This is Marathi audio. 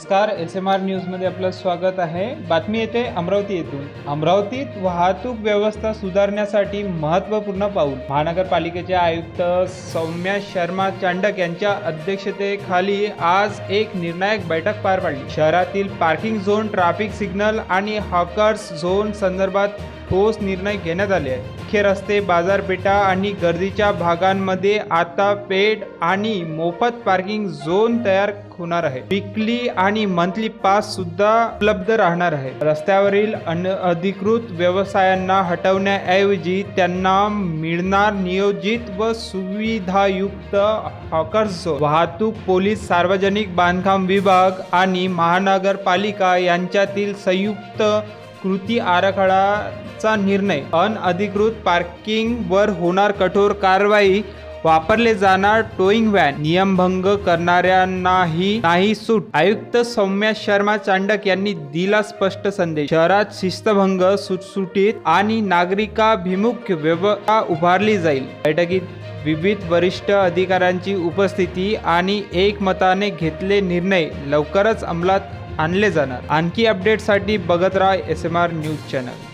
नमस्कार एस एम आर न्यूजमध्ये आपलं स्वागत आहे. बातमी येते अमरावती येथून. अमरावतीत वाहतूक व्यवस्था सुधारण्यासाठी महत्त्वपूर्ण पाऊल. महानगरपालिकेचे आयुक्त सौम्या शर्मा चांडक यांच्या अध्यक्षतेखाली आज एक निर्णायक बैठक पार पडली. शहरातील पार्किंग झोन ट्रॅफिक सिग्नल आणि हॉकर्स झोन संदर्भात ठोस निर्णय घेण्यात आले आहे मुख्य रस्ते बाजारपेठा आणि गर्दीच्या भागांमध्ये आता पेड आणि मोफत पार्किंग झोन तयार होणार आहे. विकली आणि मंथली पास सुद्धा उपलब्ध राहणार आहे. रस्त्यावरील अनधिकृत व्यवसायांना हटवण्याऐवजी त्यांना मिळणार नियोजित व सुविधायुक्त हॉकर्स झोन. वाहतूक पोलीस सार्वजनिक बांधकाम विभाग आणि महानगरपालिका यांच्यातील संयुक्त कृती आराखडाचा निर्णय. अनअधिकृत पार्किंगवर होणार कठोर कारवाई. वापरले जाणार टोईंग व्हॅन. नियमभंग करणाऱ्यांनाही नाही सूट. आयुक्त सौम्या शर्मा चांडक यांनी दिला स्पष्ट संदेश. शहरात शिस्तभंग सुटसुटीत आणि नागरिकाभिमुख व्यवस्था उभारली जाईल. बैठकीत विविध वरिष्ठ अधिकाऱ्यांची उपस्थिती आणि एकमताने घेतले निर्णय लवकरच अंमलात आणले जाणार. आणखी अपडेटसाठी बघत राहा S M R news channel